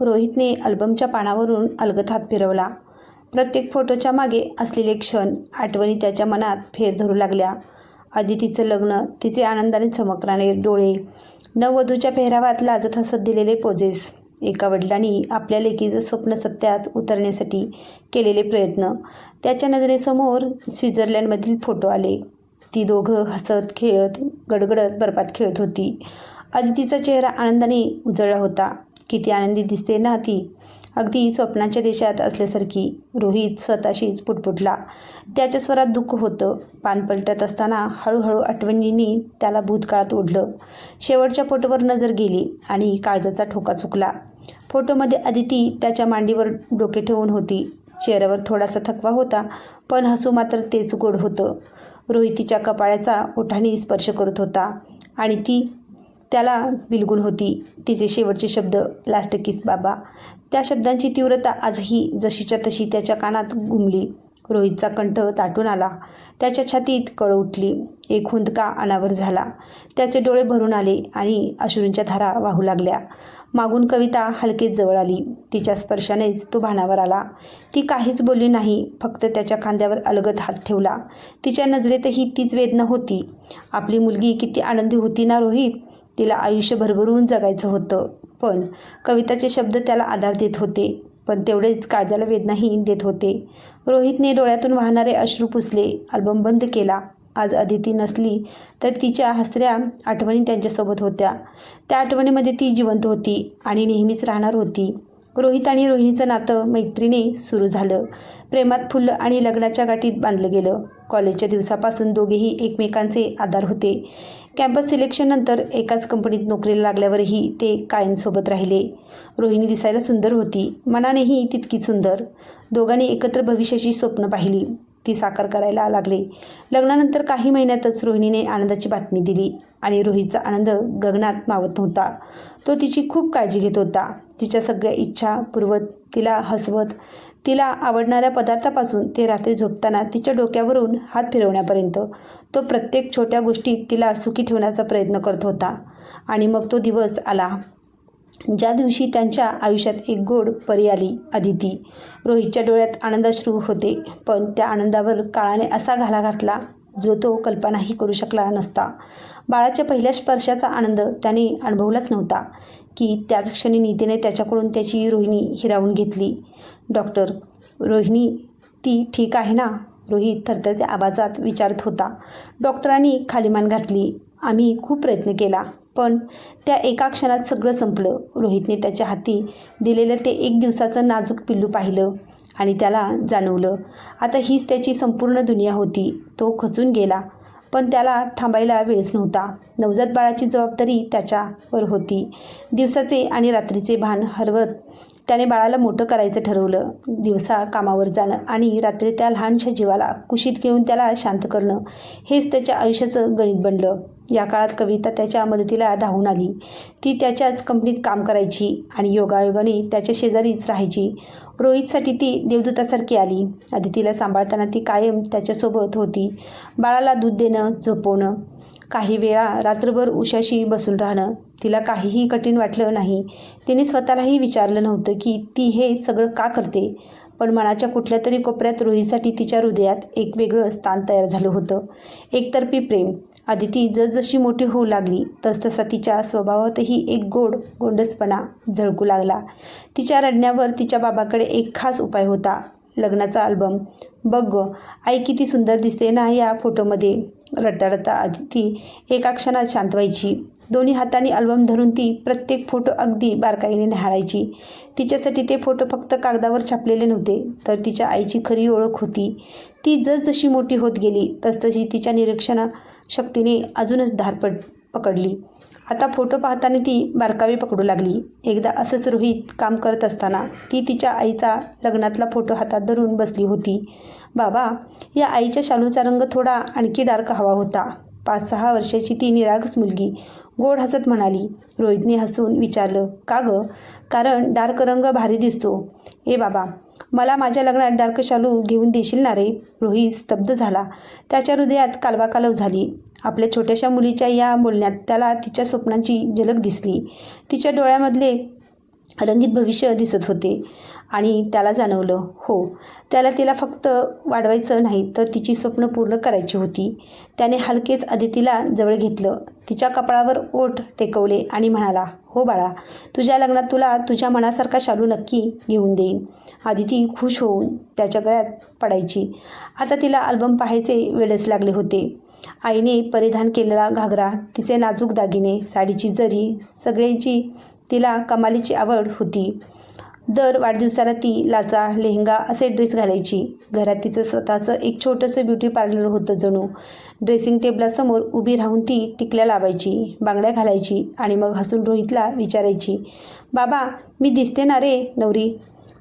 रोहितने अल्बमच्या पानावरून अलगथात हात फिरवला. प्रत्येक फोटोच्या मागे असलेले क्षण आठवणी त्याच्या मनात फेर धरू लागल्या. अदितीचं लग्न तिचे आनंदाने चमकणारे डोळे नववधूच्या पेहरावात लाजत हसत दिलेले पोजेस एका वडिलांनी आपल्या लेकीचं स्वप्न सत्यात उतरण्यासाठी केलेले प्रयत्न त्याच्या नजरेसमोर स्वित्झर्लंडमधील फोटो आले. ती दोघं हसत खेळत गडगडत बर्फात खेळत होती. अदितीचा चेहरा आनंदाने उजळला होता. किती आनंदी दिसते ना ती. अगदी स्वप्नाच्या देशात असल्यासारखी रोहित स्वतःशीच पुटपुटला. त्याच्या स्वरात दुःख होतं. पान पलटत असताना हळूहळू आठवणींनी त्याला भूतकाळात ओढलं. शेवटच्या फोटोवर नजर गेली आणि काळजाचा ठोका चुकला. फोटोमध्ये अदिती त्याच्या मांडीवर डोके ठेवून होती. चेहऱ्यावर थोडासा थकवा होता पण हसू मात्र तेच गोड होतं. रोहितीच्या कपाळ्याचा ओठाने स्पर्श करत होता आणि ती त्याला बिलगुल होती. तिचे शेवटचे शब्द लास्ट किस बाबा. त्या शब्दांची तीव्रता आजही जशीच्या तशी त्याच्या कानात घुमली रोहितचा कंठ ताटून आला. त्याच्या छातीत कळ उठली. एक हुंदका अनावर झाला. त्याचे डोळे भरून आले आणि अश्रूंच्या धारा वाहू लागल्या. मागून कविता हलकेच जवळ आली. तिच्या स्पर्शानेच तो भानावर आला. ती काहीच बोलली नाही. फक्त त्याच्या खांद्यावर अलगद हात ठेवला. तिच्या नजरेतही तीच वेदना होती. आपली मुलगी किती आनंदी होती ना रोहित? तिला आयुष्य भरभरून जगायचं होतं. पण कविताचे शब्द त्याला आधार देत होते. पण तेवढेच काळजाला वेदनाही देत होते. रोहितने डोळ्यातून वाहणारे अश्रू पुसले. अल्बम बंद केला. आज अदिती नसली तर तिच्या हसऱ्या आठवणी त्यांच्यासोबत होत्या. त्या आठवणीमध्ये ती जिवंत होती आणि नेहमीच राहणार होती. रोहित आणि रोहिणीचं नातं मैत्रीने सुरू झालं. प्रेमात फुलं आणि लग्नाच्या गाठीत बांधलं गेलं. कॉलेजच्या दिवसापासून दोघेही एकमेकांचे आधार होते. कॅम्पस सिलेक्शननंतर एकाच कंपनीत नोकरीला लागल्यावरही ते कायमसोबत राहिले. रोहिणी दिसायला सुंदर होती. मनानेही तितकीच सुंदर. दोघांनी एकत्र भविष्याची स्वप्न पाहिली. ती साकार करायला लागले. लग्नानंतर काही महिन्यातच रोहिणीने आनंदाची बातमी दिली आणि रोहितचा आनंद गगनात मावत नव्हता. तो तिची खूप काळजी घेत होता. तिच्या सगळ्या इच्छा पुरवत तिला हसवत तिला आवडणाऱ्या पदार्थापासून ते रात्री झोपताना तिच्या डोक्यावरून हात फिरवण्यापर्यंत तो प्रत्येक छोट्या गोष्टीत तिला सुखी ठेवण्याचा प्रयत्न करत होता. आणि मग तो दिवस आला. ज्या दिवशी त्यांच्या आयुष्यात एक गोड परी आली अदिती. रोहितच्या डोळ्यात आनंदाश्रू होते पण त्या आनंदावर काळाने असा घाला घातला जो तो कल्पनाही करू शकला नसता. बाळाच्या पहिल्या स्पर्शाचा आनंद त्याने अनुभवलाच नव्हता की त्याच क्षणी नीतीने त्याच्याकडून त्याची रोहिणी हिरावून घेतली. डॉक्टर रोहिणी ती ठीक आहे ना? रोहित थरथरत्या आवाजात विचारत होता. डॉक्टरांनी खाली मान घातली. आम्ही खूप प्रयत्न केला पण त्या एका क्षणात सगळं संपलं. रोहितने त्याच्या हाती दिलेलं ते एक दिवसाचं नाजूक पिल्लू पाहिलं आणि त्याला जाणवलं. आता हीच त्याची संपूर्ण दुनिया होती. तो खचून गेला पण त्याला थांबायला वेळच नव्हता. नवजात बाळाची जबाबदारी त्याच्यावर होती. दिवसाचे आणि रात्रीचे भान हरवत त्याने बाळाला मोठं करायचं ठरवलं. दिवसा कामावर जाणं आणि रात्री त्या लहानशा जीवाला कुशीत घेऊन त्याला शांत करणं हेच त्याच्या आयुष्याचं गणित बनलं. या काळात कविता त्याच्या मदतीला धावून आली. ती त्याच्याच कंपनीत काम करायची आणि योगायोगाने त्याच्या शेजारीच राहायची. रोहितसाठी ती देवदूतासारखी आली. आदितीला सांभाळताना ती कायम त्याच्यासोबत होती. बाळाला दूध देणं झोपवणं काही वेळा रात्रभर उशाशी बसून राहणं तिला काहीही कठीण वाटलं नाही. तिने स्वतःलाही विचारलं नव्हतं की ती हे सगळं का करते? पण मनाच्या कुठल्या तरी कोपऱ्यात रोहीसाठी तिच्या हृदयात एक वेगळं स्थान तयार झालं होतं. एकतर्फी प्रेम. आदिती जसजशी मोठी होऊ लागली तसतसा तिच्या स्वभावातही एक गोड गोंडसपणा झळकू लागला. तिच्या रडण्यावर तिच्या बाबाकडे एक खास उपाय होता. लग्नाचा अल्बम. बघ ग आई किती सुंदर दिसते ना या फोटोमध्ये. रडता रडता आदिती एका क्षणात शांत व्हायची. दोन्ही हाताने अल्बम धरून ती प्रत्येक फोटो अगदी बारकाईने न्याहाळायची तिच्यासाठी ते फोटो फक्त कागदावर छापलेले नव्हते तर तिच्या आईची खरी ओळख होती. ती जसजशी मोठी होत गेली तसतशी तिच्या निरीक्षणा शक्तीने अजूनच धारपड पकडली. आता फोटो पाहताना ती बारकावी पकडू लागली. एकदा असंच रोहित काम करत असताना ती तिच्या आईचा लग्नातला फोटो हातात धरून बसली होती. बाबा या आईच्या शालूचा रंग थोडा आणखी डार्क हवा होता. पाच सहा वर्षाची ती निरागस मुलगी. गोड हसत म्हणाली. रोहितने हसून विचारलं का गं? कारण डार्क रंग भारी दिसतो. ए बाबा मला माझ्या लग्नात डार्क शालू घेऊन देशील ना रे? रोहित स्तब्ध झाला. त्याच्या हृदयात कालवाकालव झाली. आपल्या छोट्याशा मुलीच्या या बोलण्यात त्याला तिच्या स्वप्नांची झलक दिसली. तिच्या डोळ्यामधले रंगीत भविष्य दिसत होते. आणि त्याला जाणवलं हो त्याला तिला फक्त वाढवायचं नाही तर तिची स्वप्न पूर्ण करायची होती. त्याने हलकेच अदितीला जवळ घेतलं. तिच्या कपाळावर ओठ टेकवले आणि म्हणाला हो बाळा तुझ्या लग्नात तुला तुझ्या मनासारखा शालू नक्की घेऊन देईन. आदिती खुश होऊन त्याच्या गळ्यात पडायची. आता तिला अल्बम पाहायचे वेळच लागले होते. आईने परिधान केलेला घागरा तिचे नाजूक दागिने साडीची जरी सगळ्यांची तिला कमालीची आवड होती. दर वाढदिवसाला ती लाचा लेहंगा असे ड्रेस घालायची. घरात तिचं स्वतःचं एक छोटंसं ब्युटी पार्लर होतं जणू. ड्रेसिंग टेबलासमोर उभी राहून ती टिकल्या लावायची बांगड्या घालायची आणि मग हसून रोहितला विचारायची बाबा मी दिसते ना रे नवरी?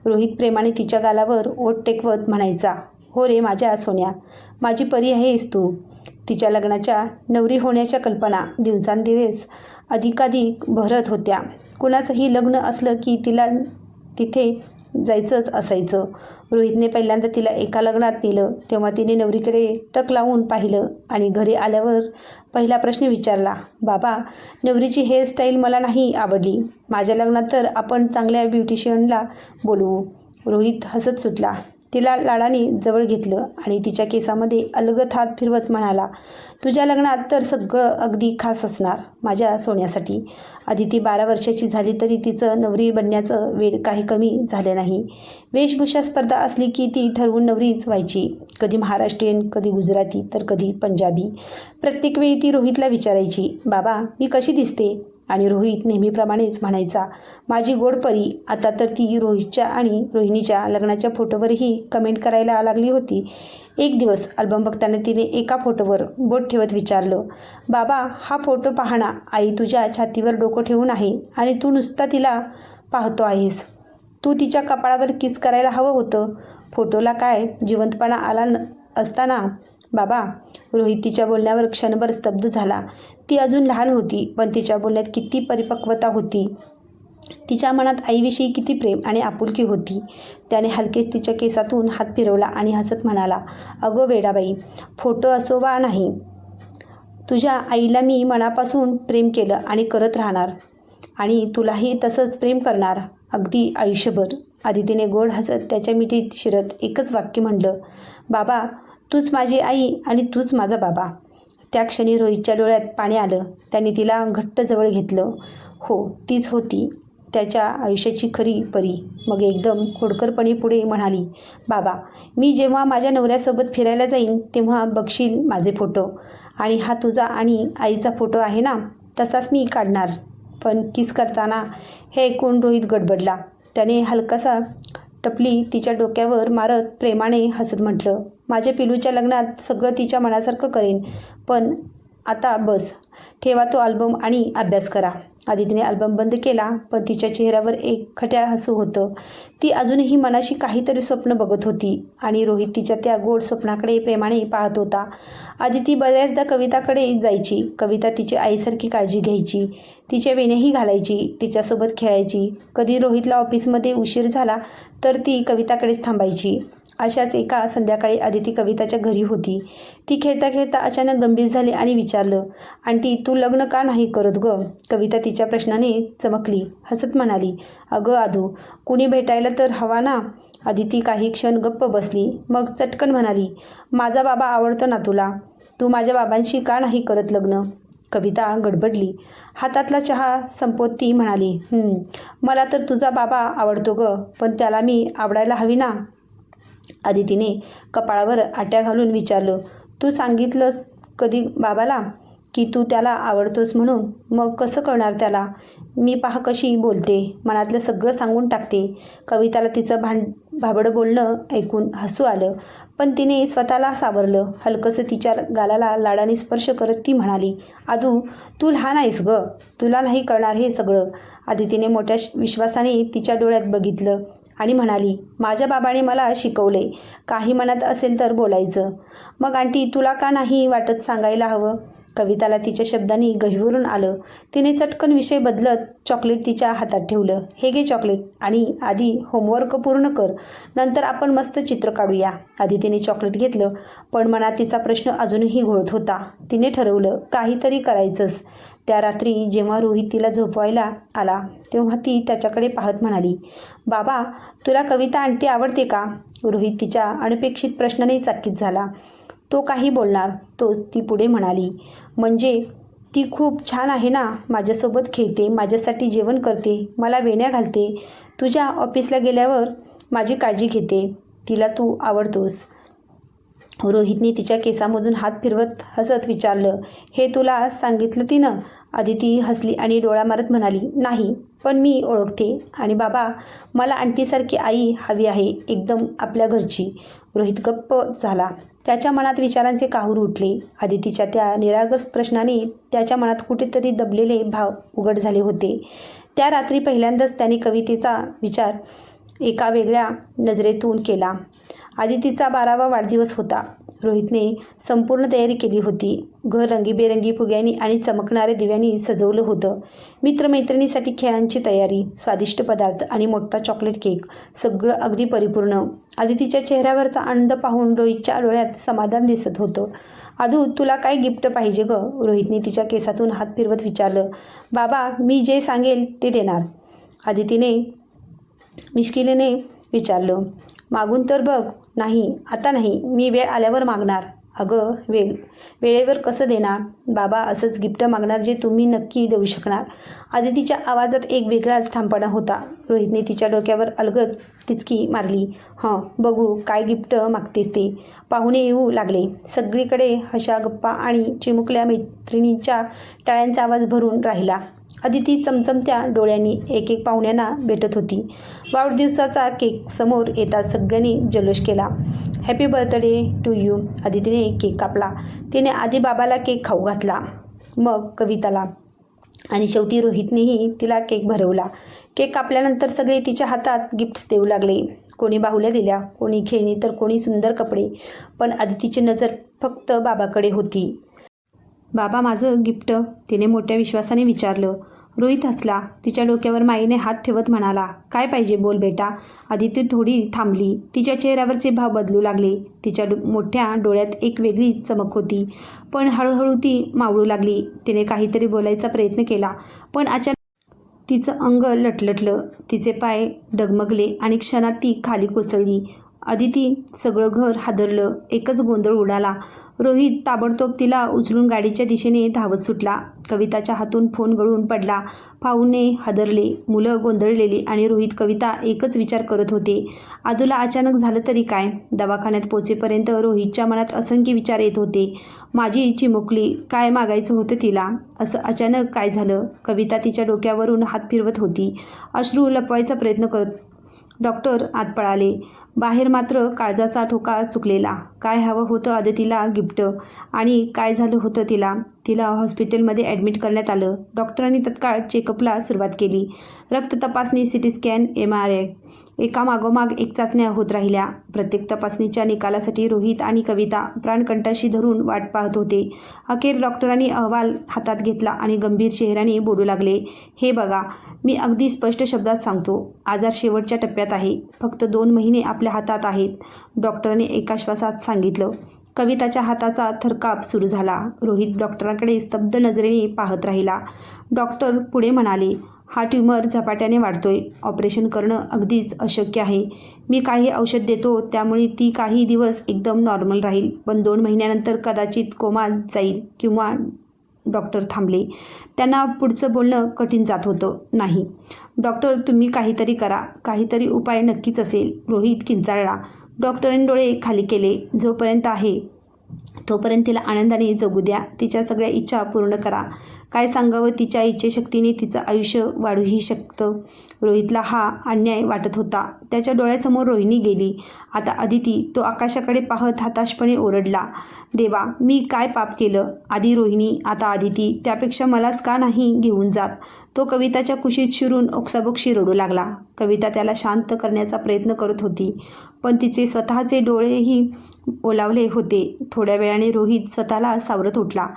रोहित प्रेमाने तिच्या गालावर ओट टेकवत म्हणायचा हो रे माझ्या सोन्या माझी परी आहेस तू. तिच्या लग्नाच्या नवरी होण्याच्या कल्पना दिवसांदिवस अधिकाधिक भरत होत्या. कुणाचंही लग्न असलं की तिला तिथे जायचंच असायचं. रोहितने पहिल्यांदा तिला एका लग्नात नेलं. तेव्हा तिने नवरीकडे टक लावून पाहिलं आणि घरी आल्यावर पहिला प्रश्न विचारला बाबा नवरीची हेअरस्टाईल मला नाही आवडली. माझ्या लग्नात तर आपण चांगल्या ब्युटिशियनला बोलवू. रोहित हसत सुटला. तिला लाडाने जवळ घेतलं आणि तिच्या केसामध्ये अलगत हात फिरवत म्हणाला तुझ्या लग्नात तर सगळं अगदी खास असणार माझ्या सोन्यासाठी. आदिती बारा वर्षाची झाली तरी तिचं नवरी बनण्याचं वेळ काही कमी झालं नाही. वेशभूषा स्पर्धा असली की ती ठरवून नवरीच व्हायची. कधी महाराष्ट्रीयन कधी गुजराती तर कधी पंजाबी. प्रत्येक वेळी ती रोहितला विचारायची बाबा मी कशी दिसते? आणि रोहित नेहमीप्रमाणेच म्हणायचा माझी गोड परी आता तर ती रोहितच्या आणि रोहिणीच्या लग्नाच्या फोटोवरही कमेंट करायला लागली होती. एक दिवस अल्बम बघताना तिने एका फोटोवर बोट ठेवत विचारलं बाबा हा फोटो पाहणा आई तुझ्या छातीवर डोकं ठेवून आहे आणि तू नुसता तिला पाहतो आहेस. तू तिच्या कपाळावर किस करायला हवं होतं. फोटोला काय जिवंतपणा आला न असताना बाबा रोहित तिच्या बोलण्यावर क्षणभर स्तब्ध झाला. ती अजून लहान होती पण तिच्या बोलण्यात किती परिपक्वता होती. तिच्या मनात आईविषयी किती प्रेम आणि आपुलकी होती. त्याने हलकेच तिच्या केसातून हात फिरवला आणि हसत म्हणाला अगो वेडाबाई फोटो असो वा नाही तुझ्या आईला मी मनापासून प्रेम केलं आणि करत राहणार आणि तुलाही तसंच प्रेम करणार अगदी आयुष्यभर. आदितीने गोड हसत त्याच्या मिठीत शिरत एकच वाक्य म्हणलं बाबा तूच माझी आई आणि तूच माझा बाबा. त्या क्षणी रोहितच्या डोळ्यात पाणी आलं. त्याने तिला घट्ट जवळ घेतलं. हो तीच होती. त्याच्या आयुष्याची खरी परी. मग एकदम खोडकरपणे पुढे म्हणाली बाबा मी जेव्हा माझ्या नवऱ्यासोबत फिरायला जाईन तेव्हा बघशील माझे फोटो. आणि हा तुझा आणि आईचा फोटो आहे ना तसाच मी काढणार. पण किस करताना हे ऐकून रोहित गडबडला. त्याने हलकासा टपली तिच्या डोक्यावर मारत प्रेमाने हसत म्हटलं माझ्या पिलूच्या लग्नात सगळं तिच्या मनासारखं करेन पण आता बस ठेवा तो अल्बम आणि अभ्यास करा. आदितीने अल्बम बंद केला पण तिच्या चेहऱ्यावर एक खट्याळ हसू होतं. ती अजूनही मनाशी काहीतरी स्वप्न बघत होती आणि रोहित तिच्या त्या गोड स्वप्नाकडे प्रेमाने पाहत होता. आदिती बऱ्याचदा कविताकडे जायची. कविता तिची आईसारखी काळजी घ्यायची तिच्या वेणेही घालायची तिच्यासोबत खेळायची. कधी रोहितला ऑफिसमध्ये उशीर झाला तर ती कविताकडेच थांबायची. अशाच एका संध्याकाळी आदिती कविताच्या घरी होती. ती खेळता खेळता अचानक गंभीर झाली आणि विचारलं आंटी तू लग्न का नाही करत ग? कविता तिच्या प्रश्नाने चमकली हसत म्हणाली अगं आधू कुणी भेटायला तर हवा ना? आदिती काही क्षण गप्प बसली मग चटकन म्हणाली माझा बाबा आवडतो ना तुला. तू माझ्या बाबांशी का नाही करत लग्न? कविता गडबडली हातातला चहा संपवत ती म्हणाली मला तर तुझा बाबा आवडतो ग पण त्याला मी आवडायला हवी ना? आदितीने कपाळावर आट्या घालून विचारलं तू सांगितलंस कधी बाबाला की तू त्याला आवडतोस म्हणून? मग कसं कळणार त्याला? मी पहा कशी बोलते. मनातलं सगळं सांगून टाकते. कविताला तिचं भांड भाबडं बोलणं ऐकून हसू आलं. पण तिने स्वतःला सावरलं. हलकंसं तिच्या गालाला लाडाने स्पर्श करत ती म्हणाली आदू तू लहान आहेस ग. तुला नाही कळणार हे सगळं. आदितीने मोठ्या विश्वासाने तिच्या डोळ्यात बघितलं. आणि म्हणाली माझ्या बाबाने मला शिकवले. काही मनात असेल तर बोलायचं. मग आंटी तुला का नाही वाटत सांगायला हवं? कविताला तिच्या शब्दांनी गहिवरून आलं. तिने चटकन विषय बदलत चॉकलेट तिच्या हातात ठेवलं. हे घे चॉकलेट आणि आधी होमवर्क पूर्ण कर. नंतर आपण मस्त चित्र काढूया. आधी तिने चॉकलेट घेतलं पण मनात तिचा प्रश्न अजूनही घोळत होता. तिने ठरवलं काहीतरी करायचंच. त्या रात्री जेव्हा रोहित तिला झोपवायला आला तेव्हा ती त्याच्याकडे पाहत म्हणाली बाबा तुला कविता आणटी आवडते का? रोहित तिच्या अनपेक्षित प्रश्नाने चकित झाला. तो काही बोलणार तोच ती पुढे म्हणाली. म्हणजे ती खूप छान आहे ना माझ्यासोबत खेळते माझ्यासाठी जेवण करते मला वेण्या घालते. तुझ्या ऑफिसला गेल्यावर माझी काळजी घेते तिला तू आवडतोस. रोहितने तिच्या केसामधून हात फिरवत हसत विचारलं हे तुला सांगितलं तिनं? आदिती हसली आणि डोळा मारत म्हणाली नाही पण मी ओळखते आणि बाबा मला आंटीसारखी आई हवी आहे एकदम आपल्या घरची. रोहित गप्प झाला. त्याच्या मनात विचारांचे काहूर उठले. आदितीच्या त्या निरागस प्रश्नाने त्याच्या मनात कुठेतरी दबलेले भाव उघड झाले होते. त्या रात्री पहिल्यांदाच त्याने कवितेचा विचार एका वेगळ्या नजरेतून केला. आदितीचा बारावा वाढदिवस होता. रोहितने संपूर्ण तयारी केली होती. घर रंगीबेरंगी फुग्यांनी आणि चमकणाऱ्या दिव्यांनी सजवलं होतं. मित्रमैत्रिणीसाठी खेळांची तयारी स्वादिष्ट पदार्थ आणि मोठा चॉकलेट केक सगळं अगदी परिपूर्ण. आदितीच्या चेहऱ्यावरचा आनंद पाहून रोहितच्या डोळ्यात समाधान दिसत होतं. आदू तुला काय गिफ्ट पाहिजे गं? रोहितने तिच्या केसातून हात फिरवत विचारलं. बाबा मी जे सांगेल ते देणार. आदितीने मिश्किलीने विचारलं. मागून तर बघ नाही आता नाही मी वेळ आल्यावर मागणार. अगं वेळ वेळेवर कसं देणार? बाबा असंच गिफ्ट मागणार जे तुम्ही नक्की देऊ शकणार. आदितीच्या आवाजात एक वेगळाच ठामपणा होता. रोहितने तिच्या डोक्यावर अलगद टिचकी मारली. हं बघू काय गिफ्ट मागतेस ते. पाहुणे येऊ लागले. सगळीकडे हशा गप्पा आणि चिमुकल्या मैत्रिणींच्या टाळ्यांचा आवाज भरून राहिला. अदिती चमचमत्या डोळ्यांनी एक एक पाहुण्यांना भेटत होती. वाढदिवसाचा केक समोर येताच सगळ्यांनी जल्लोष केला. हॅपी बर्थडे टू यू अदितीने केक कापला. तिने आधी बाबाला केक खाऊ घातला मग कविताला. आणि शेवटी रोहितनेही तिला केक भरवला. केक कापल्यानंतर सगळे तिच्या हातात गिफ्ट्स देऊ लागले. कोणी बाहुल्या दिल्या कोणी खेळणी तर कोणी सुंदर कपडे. पण अदितीची नजर फक्त बाबाकडे होती. बाबा माझं गिफ्ट. तिने मोठ्या विश्वासाने विचारलं. रोहित हसला. तिच्या डोक्यावर माईने हात ठेवत म्हणाला काय पाहिजे बोल बेटा. आदिती थोडी थांबली. तिच्या चेहऱ्यावरचे भाव बदलू लागले तिच्या डो मोठ्या डोळ्यात एक वेगळी चमक होती. पण हळूहळू ती मावळू लागली. तिने काहीतरी बोलायचा प्रयत्न केला पण अचानक तिचं अंग लटलटलं. तिचे पाय डगमगले आणि क्षणात ती खाली कोसळली. अदिती सगळं घर हादरलं एकच गोंधळ उडाला. रोहित ताबडतोब तिला उचलून गाडीच्या दिशेने धावत सुटला. कविताच्या हातून फोन गळून पडला. पाहुणे हादरले मुलं गोंधळलेली आणि रोहित कविता एकच विचार करत होते. आदूला अचानक झालं तरी काय? दवाखान्यात पोचेपर्यंत रोहितच्या मनात असंख्य विचार येत होते. माझी चिमुकली काय मागायचं होतं तिला असं अचानक काय झालं? कविता तिच्या डोक्यावरून हात फिरवत होती. अश्रू लपवायचा प्रयत्न करत डॉक्टर आत पळाले. बाहेर मात्र काळजाचा ठोका चुकलेला. काय हवं होतं आदितीला गिफ्ट? आणि काय झालं होतं तिला? तिला हॉस्पिटलमध्ये ॲडमिट करण्यात आलं. डॉक्टरांनी तत्काळ चेकअपला सुरुवात केली. रक्त तपासणी C T scan M R I. एका मागोमाग एक चाचण्या होत राहिल्या. प्रत्येक तपासणीच्या निकालासाठी रोहित आणि कविता प्राणकंठाशी धरून वाट पाहत होते. अखेर डॉक्टरांनी अहवाल हातात घेतला आणि गंभीर चेहऱ्याने बोलू लागले. हे बघा मी अगदी स्पष्ट शब्दात सांगतो. आजार शेवटच्या टप्प्यात आहे. फक्त दोन महिने आपल्या हातात आहेत. डॉक्टरांनी एका श्वासात सांगितलं सांगितलं. कविताच्या हाताचा थरकाप सुरू झाला. रोहित डॉक्टरांकडे स्तब्ध नजरेने पाहत राहिला. डॉक्टर पुढे म्हणाले हा ट्यूमर झपाट्याने वाढतोय. ऑपरेशन करणं अगदीच अशक्य आहे. मी काही औषध देतो त्यामुळे ती काही दिवस एकदम नॉर्मल राहील. पण दोन महिन्यानंतर कदाचित कोमात जाईल किंवा डॉक्टर थांबले. त्यांना पुढचं बोलणं कठीण जात होतं. नाही. डॉक्टर तुम्ही काहीतरी करा. काहीतरी उपाय नक्कीच असेल. रोहित किंचाळला. डॉक्टरांनी डोळे खाली केले. जोपर्यंत आहे तोपर्यंत तिला आनंदाने जगू द्या. तिच्या सगळ्या इच्छा पूर्ण करा. काय सांगावं तिच्या इच्छेशक्तीने तिचं आयुष्य वाढूही शकतं. रोहितला हा अन्याय वाटत होता. त्याच्या डोळ्यासमोर रोहिणी गेली. आता अदिती तो आकाशाकडे पाहत हताशपणे ओरडला देवा मी काय पाप केलं आधी रोहिणी आता आदिती त्यापेक्षा मलाच का नाही घेऊन जात तो कविताच्या कुशीत शिरून ओक्साबोक्षी रडू लागला. कविता त्याला शांत करण्याचा प्रयत्न करत होती. पण तिचे स्वतःचे डोळेही ओलावले होते. थोड्या वेळाने रोहित स्वतःला सावरत उठला.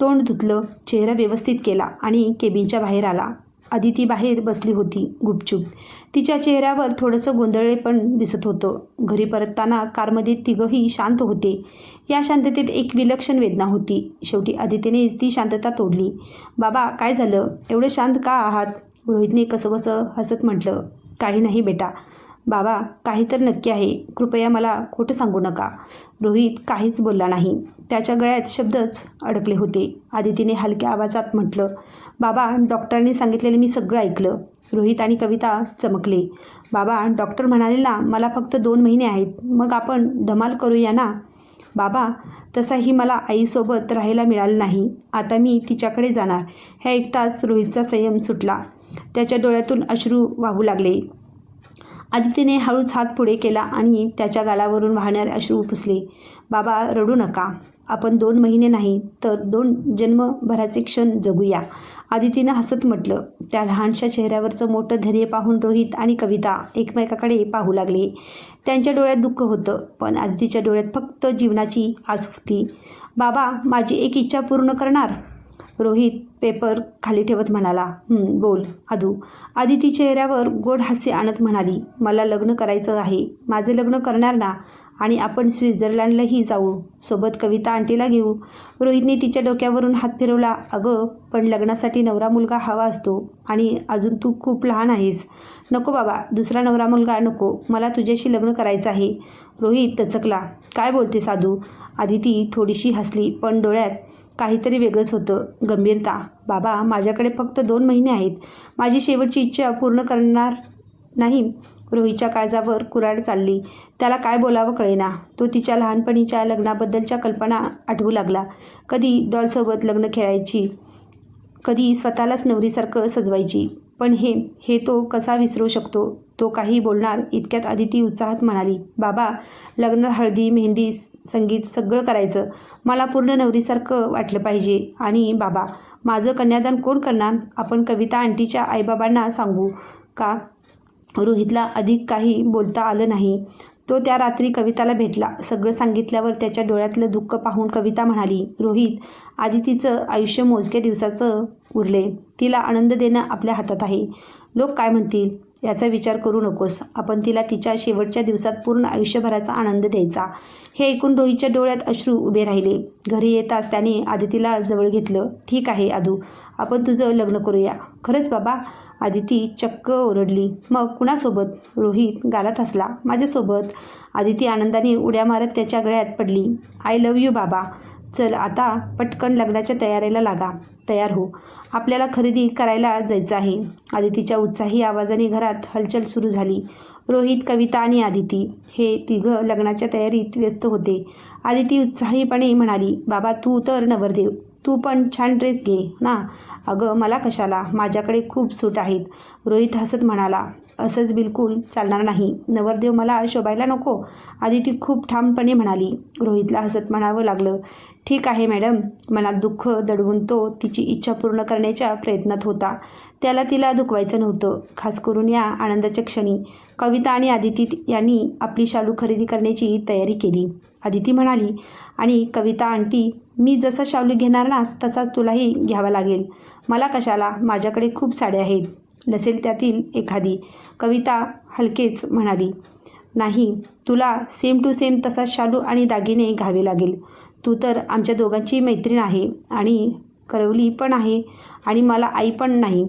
तोंड धुतलं चेहरा व्यवस्थित केला आणि केबिनच्या बाहेर आला. अदिती बाहेर बसली होती गुपचूप. तिच्या चेहऱ्यावर थोडंसं गोंधळले पण दिसत होतं. घरी परतताना कारमध्ये तिघंही शांत होते. या शांततेत एक विलक्षण वेदना होती. शेवटी आदितीने ती शांतता तोडली. बाबा काय झालं? एवढं शांत का आहात? रोहितने कसंबसं हसत म्हटलं काही नाही बेटा. बाबा काही तर नक्की आहे. कृपया मला खोटं सांगू नका. रोहित काहीच बोलला नाही. त्याच्या गळ्यात शब्दच अडकले होते. आदितीने हलक्या आवाजात म्हटलं बाबा डॉक्टरांनी सांगितलेलं मी सगळं ऐकलं. रोहित आणि कविता चमकले. बाबा डॉक्टर म्हणाले ना मला फक्त दोन महिने आहेत. मग आपण धमाल करूया ना? बाबा तसाही मला आईसोबत राहायला मिळालं नाही. आता मी तिच्याकडे जाणार. हे ऐकताच रोहितचा संयम सुटला. त्याच्या डोळ्यातून अश्रू वाहू लागले. आदितीने हळूच हात पुढे केला आणि त्याच्या गालावरून वाहणारे अश्रू पुसले. बाबा रडू नका. आपण दोन महिने नाही तर दोन जन्मभराचे क्षण जगूया. आदितीनं हसत म्हटलं. त्या लहानशा चेहऱ्यावरचं मोठं धैर्य पाहून रोहित आणि कविता एकमेकाकडे पाहू लागले. त्यांच्या डोळ्यात दुःख होतं पण आदितीच्या डोळ्यात फक्त जीवनाची आस होती बाबा माझी एक इच्छा पूर्ण करणार? रोहित पेपर खाली ठेवत म्हणाला बोल आदू आदिती चेहऱ्यावर गोड हास्य आणत म्हणाली मला लग्न करायचं आहे. माझे लग्न करणार ना? आणि आपण स्वित्झर्लंडलाही जाऊ. सोबत कविता आंटीला घेऊ. रोहितने तिच्या डोक्यावरून हात फिरवला अगं पण लग्नासाठी नवरा मुलगा हवा असतो. आणि अजून तू खूप लहान आहेस. नको बाबा दुसरा नवरा मुलगा नको. मला तुझ्याशी लग्न करायचं आहे. रोहित तचकला काय बोलते साधू आदिती थोडीशी हसली पण डोळ्यात काहीतरी वेगळंच होतं. गंभीरता. बाबा माझ्याकडे फक्त दोन महिने आहेत. माझी शेवटची इच्छा पूर्ण करणार नाही. रोहितच्या काळजावर कुराड चालली. त्याला काय बोलावं कळेना. तो तिच्या लहानपणीच्या लग्नाबद्दलच्या कल्पना आठवू लागला. कधी डॉलसोबत लग्न खेळायची कधी स्वतःलाच नवरीसारखं सजवायची. पण हे हे तो कसा विसरू शकतो? तो काही बोलणार इतक्यात आदिती उत्साहात म्हणाली बाबा लग्न हळदी मेहंदी संगीत सगळं करायचं. मला पूर्ण नवरीसारखं वाटलं पाहिजे. आणि बाबा माझं कन्यादान कोण करणार? आपण कविता आंटीच्या आईबाबांना सांगू का? रोहितला अधिक काही बोलता आलं नाही. तो त्या रात्री कविताला भेटला. सगळं सांगितल्यावर त्याच्या डोळ्यातलं दुःख पाहून कविता म्हणाली रोहित आदितीचं आयुष्य मोजक्या दिवसाचं उरले तिला आनंद देणं आपल्या हातात आहे. लोक काय म्हणतील? याचा विचार करू नकोस. आपण तिला तिच्या शेवटच्या दिवसात पूर्ण आयुष्यभराचा आनंद द्यायचा. हे ऐकून रोहितच्या डोळ्यात अश्रू उभे राहिले. घरी येताच त्याने आदितीला जवळ घेतलं. ठीक आहे आदू. आपण तुझं लग्न करूया. खरंच बाबा. आदिती चक्क ओरडली. मग कुणासोबत? रोहित गालात हसला. माझ्यासोबत. आदिती आनंदाने उड्या मारत त्याच्या गळ्यात पडली. आय लव यू बाबा. चल आता पटकन लग्नाच्या तयारीला लागा. तयार हो. आपल्याला खरेदी करायला जायचं आहे. आदितीच्या उत्साही आवाजाने घरात हलचल सुरू झाली. रोहित कविता आणि आदिती हे तिघं लग्नाच्या तयारीत व्यस्त होते. आदिती उत्साहीपणे म्हणाली बाबा तू तर नवरदेव. तू पण छान ड्रेस घे ना? अगं मला कशाला? माझ्याकडे खूप सूट आहेत. रोहित हसत म्हणाला असंच बिलकुल चालणार नाही. नवरदेव मला शोभायला नको. आधी ती खूप ठामपणे म्हणाली. रोहितला हसत म्हणावं लागलं. ठीक आहे मॅडम. मनात दुःख दडवून तो तिची इच्छा पूर्ण करण्याच्या प्रयत्नात होता. त्याला तिला दुखवायचं नव्हतं. खास करून या आनंदाच्या क्षणी. कविता आणि आदिती यांनी आपली शालू खरेदी करण्याची तयारी केली. आदिती म्हणाली आणि कविता आंटी मी जसा शालू घेणार ना तसा तुलाही घ्यावा लागेल. मला कशाला? माझ्याकडे खूप साड्या आहेत. नसेल त्यातील एखादी. कविता हलकेच म्हणाली नाही तुला सेम टू सेम तसा शालू आणि दागिने घ्यावे लागेल. तू तर आमच्या दोघांची मैत्रीण आहे आणि करवली पण आहे आणि मला आई पण नाही.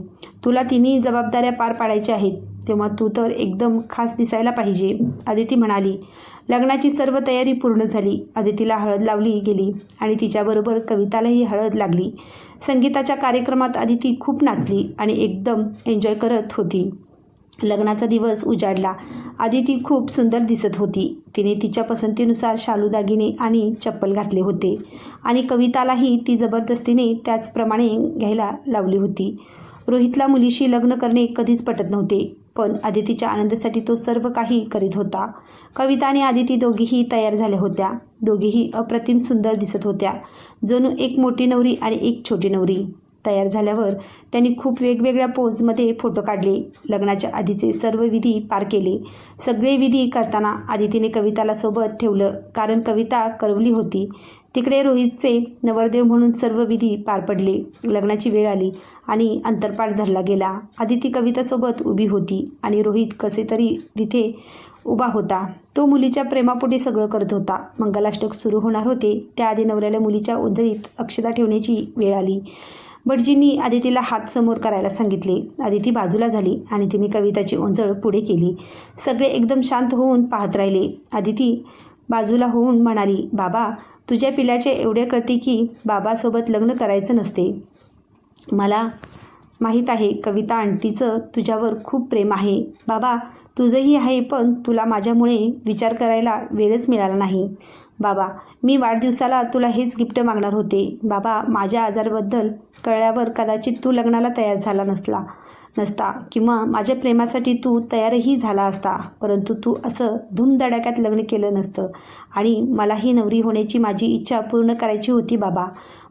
तुला तिन्ही जबाबदाऱ्या पार पाडायच्या आहेत. तेव्हा तू तर एकदम खास दिसायला पाहिजे आदिती म्हणाली. लग्नाची सर्व तयारी पूर्ण झाली. आदितीला हळद लावली गेली आणि तिच्याबरोबर कवितालाही हळद लागली. संगीताच्या कार्यक्रमात आदिती खूप नाचली आणि एकदम एन्जॉय करत होती. लग्नाचा दिवस उजाडला. आदिती खूप सुंदर दिसत होती. तिने तिच्या पसंतीनुसार शालू दागिने आणि चप्पल घातले होते आणि कवितालाही ती जबरदस्तीने त्याचप्रमाणे घ्यायला लावली होती. रोहितला मुलीशी लग्न करणे कधीच पटत नव्हते. पण आदितीच्या आनंदासाठी तो सर्व काही करीत होता. कविता आणि आदिती दोघीही तयार झाल्या होत्या. दोघीही अप्रतिम सुंदर दिसत होत्या. जणू एक मोठी नवरी आणि एक छोटी नवरी. तयार झाल्यावर त्यांनी खूप वेगवेगळ्या पोजमध्ये फोटो काढले. लग्नाच्या आधीचे सर्व विधी पार केले. सगळे विधी करताना आदितीने कविताला सोबत ठेवलं. कारण कविता करवली होती. तिकडे रोहितचे नवरदेव म्हणून सर्व विधी पार पडले. लग्नाची वेळ आली आणि अंतरपाठ धरला गेला. आदिती कवितासोबत उभी होती आणि रोहित कसे तरी तिथे उभा होता. तो मुलीच्या प्रेमापोटी सगळं करत होता. मंगलाष्टक सुरू होणार होते त्याआधी नवऱ्याला मुलीच्या ओंजळीत अक्षता ठेवण्याची वेळ आली. भटजींनी आदितीला हात समोर करायला सांगितले. आदिती बाजूला झाली आणि तिने कविताची ओंजळ पुढे केली. सगळे एकदम शांत होऊन पाहत राहिले. आदिती बाजूला होऊन म्हणाली बाबा तुझ्या पिल्याचे एवढे कळते की बाबासोबत लग्न करायचं नसते. मला माहीत आहे कविता आंटीचं तुझ्यावर खूप प्रेम आहे. बाबा तुझंही आहे पण तुला माझ्यामुळे विचार करायला वेळच मिळाला नाही. बाबा मी वाढदिवसाला तुला हेच गिफ्ट मागणार होते. बाबा माझ्या आजाराबद्दल कळल्यावर कदाचित तू लग्नाला तयार झाला नसला. नसता किंवा माझ्या प्रेमासाठी तू तयारही झाला असता परंतु तू असं धूमधडाक्यात लग्न केलं नसतं आणि मलाही नवरी होण्याची माझी इच्छा पूर्ण करायची होती बाबा.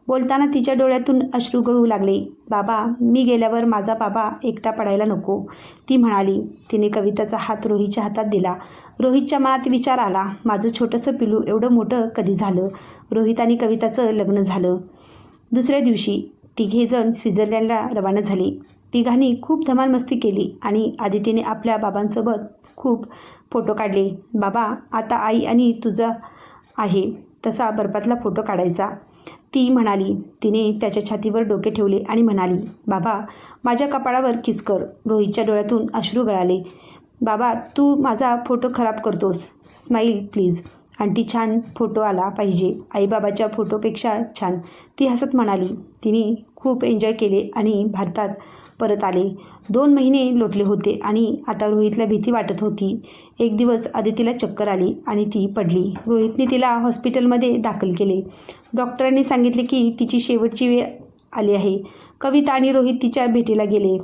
बोलताना तिच्या डोळ्यातून अश्रू गळू लागले. बाबा मी गेल्यावर माझा बाबा एकटा पडायला नको. ती म्हणाली तिने कविताचा हात रोहितच्या हातात दिला. रोहितच्या मनात विचार आला माझं छोटंसं पिलू एवढं मोठं कधी झालं? रोहित आणि कविताचं लग्न झालं. दुसऱ्या दिवशी तिघेजण स्वित्झर्लंडला रवाना झाले. तिघांनी खूप धमाल मस्ती केली आणि आदितीने आपल्या बाबांसोबत खूप फोटो काढले. बाबा आता आई आणि तुझा आहे तसा बर्फातला फोटो काढायचा ती म्हणाली. तिने त्याच्या छातीवर डोके ठेवले आणि म्हणाली बाबा माझ्या कपाळावर किस कर रोहितच्या डोळ्यातून अश्रू गळाले. बाबा तू माझा फोटो खराब करतोस. Smile please. आंटी छान फोटो आला पाहिजे. आईबाबाच्या फोटोपेक्षा छान ती हसत म्हणाली. तिने खूप एन्जॉय केले आणि भारतात परत आले. दोन महिने लोटले होते आणि आता रोहितला भीती वाटत होती. एक दिवस आदितीला चक्कर आली आणि ती पडली. रोहितने तिला हॉस्पिटलमध्ये दाखल केले. डॉक्टरांनी सांगितले की तिची शेवटची वेळ आली आहे. कविता आणि रोहित तिच्या भेटीला गेले.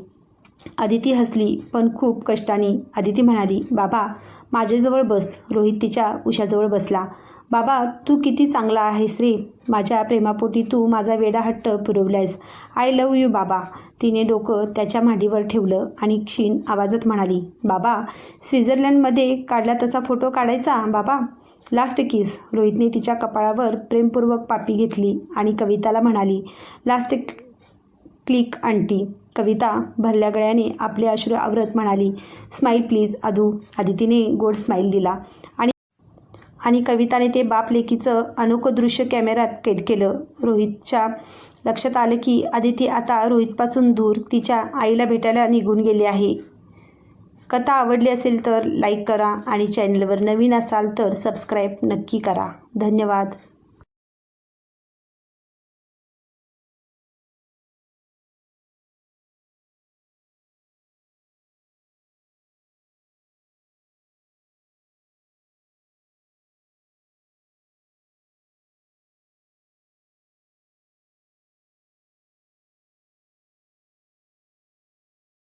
आदिती हसली पण खूप कष्टाने आदिती म्हणाली बाबा माझ्याजवळ बस. रोहित तिच्या उशाजवळ बसला. बाबा तू किती चांगला आहेस रे. माझ्या प्रेमापोटी तू माझा वेडा हट्ट पुरवलायस. आय लव यू बाबा. तिने डोकं त्याच्या मांडीवर ठेवलं आणि क्षीण आवाजात म्हणाली बाबा स्वित्झर्लंडमध्ये काढला तसा फोटो काढायचा बाबा? लास्ट किस रोहितने तिच्या कपाळावर प्रेमपूर्वक पापी घेतली आणि कविताला म्हणाली लास्ट क्लिक आंटी. कविता भरल्या गळ्याने आपले अश्रू आवरत म्हणाली स्माईल प्लीज आदू आदितीने गोड स्माईल दिला आणि आणि कविताने ते बाप लेकीचं अनोखं दृश्य कॅमेऱ्यात कैद केलं. रोहितच्या लक्षात आलं की आदिती आता रोहितपासून दूर तिच्या आईला भेटायला निघून गेली आहे. कथा आवडली असेल तर लाईक करा आणि चॅनलवर नवीन असाल तर सबस्क्राईब नक्की करा. धन्यवाद.